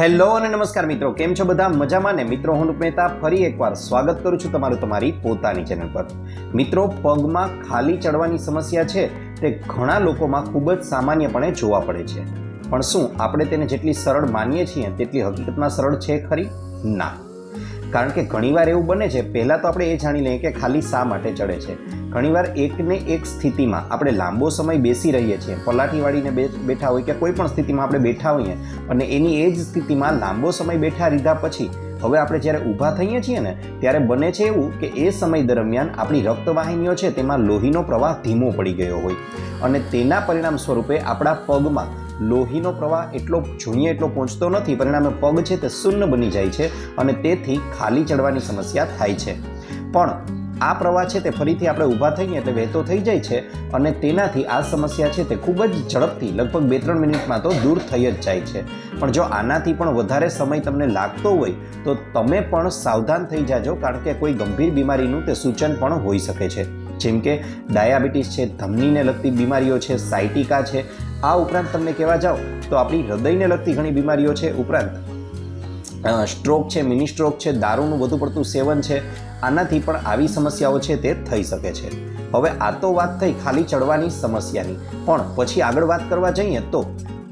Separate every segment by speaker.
Speaker 1: Hello અને નમસ્કાર મિત્રો, કેમ છો બધા? મજામાં ને? મિત્રો, હું મહેતા ફરી એકવાર સ્વાગત કરું છું તમારું તમારી પોતાની ચેનલ પર. મિત્રો, પગમાં ખાલી ચડવાની સમસ્યા છે તે ઘણા લોકોમાં ખૂબ જ સામાન્યપણે જોવા પડે છે. પણ શું આપણે તેને જેટલી સરળ માનીએ છીએ, તેટલી હકીકતમાં સરળ છે ખરી? ના. કારણ કે ઘણીવાર એવું બને છે, પહેલાં તો આપણે એ જાણી લઈએ કે ખાલી શા માટે ચડે છે. ઘણીવાર એકને એક સ્થિતિમાં આપણે લાંબો સમય બેસી રહીએ છીએ પલાઠી વાળીને બે, બેઠા હોય કે કોઈ પણ સ્થિતિમાં આપણે બેઠા હોઈએ અને એની એ જ સ્થિતિમાં લાંબો સમય બેઠા લીધા પછી હવે આપણે જ્યારે ઊભા થઈએ છીએ ને, ત્યારે બને છે એવું કે એ સમય દરમિયાન આપણી રક્તવાહિનીઓ છે તેમાં લોહીનો પ્રવાહ ધીમો પડી ગયો હોય. અને તેના પરિણામ સ્વરૂપે આપણા પગમાં લોહીનો પ્રવાહ એટલો જોઈએ એટલો પહોંચતો નથી, પરિણામે પગ છે તે શૂન્ય બની જાય છે અને તેથી ખાલી ચડવાની સમસ્યા થાય છે. પણ આ પ્રવાહ છે તે ફરીથી આપણે ઊભા થઈએ એટલે વહેતો થઈ જાય છે અને તેનાથી આ સમસ્યા છે તે ખૂબ જ ઝડપથી લગભગ બે ત્રણ મિનિટમાં તો દૂર થઈ જ જાય છે. પણ જો આનાથી પણ વધારે સમય તમને લાગતો હોય, તો તમે પણ સાવધાન થઈ જાજો કારણ કે કોઈ ગંભીર બીમારીનું તે સૂચન પણ હોઈ શકે છે. જેમ કે ડાયાબિટીસ છે, ધમનીને લગતી બીમારીઓ છે, સાયટિકા છે, આ ઉપરાંત તમને કહેવા જાઓ તો આપણી હૃદયને લગતી ઘણી બીમારીઓ છે. ઉપરાંત સ્ટ્રોક છે મિની સ્ટ્રોક છે, દારૂનું વધુ પડતું સેવન છે, આનાથી પણ આવી સમસ્યાઓ છે તે થઈ શકે છે. હવે આ તો વાત થઈ ખાલી ચડવાની સમસ્યાની. પણ પછી આગળ વાત કરવા જઈએ તો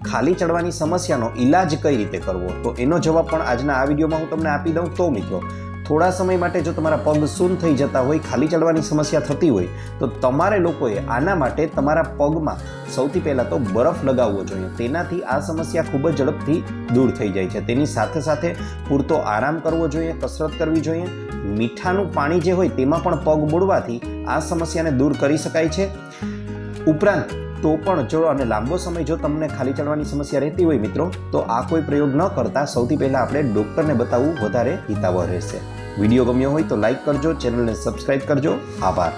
Speaker 1: ખાલી ચડવાની સમસ્યાનો ઈલાજ કઈ રીતે કરવો? તો એનો જવાબ પણ આજના આ વિડીયોમાં હું તમને આપી દઉં. તો મિત્રો થોડા સમય માટે જો તમારા પગ શૂન થઈ જતા હોય, ખાલી ચડવાની સમસ્યા થતી હોય, તો તમારે લોકોએ આના માટે તમારા પગમાં સૌથી પહેલાં તો બરફ લગાવવો જોઈએ. તેનાથી આ સમસ્યા ખૂબ જ ઝડપથી દૂર થઈ જાય છે. તેની સાથે સાથે પૂરતો આરામ કરવો જોઈએ, કસરત કરવી જોઈએ. મીઠાનું પાણી જે હોય તેમાં પણ પગ બોળવાથી આ સમસ્યાને દૂર કરી શકાય છે. ઉપરાંત તો પણ જો અને લાંબો સમય જો તમને ખાલી ચડવાની સમસ્યા રહેતી હોય મિત્રો, તો આ કોઈ પ્રયોગ ન કરતા સૌથી પહેલાં આપણે ડૉક્ટરને બતાવવું વધારે હિતાવહ રહેશે. વીડિયો ગમ્યો હોય તો લાઈક કરજો, ચેનલને સબસ્ક્રાઈબ કરજો. આભાર.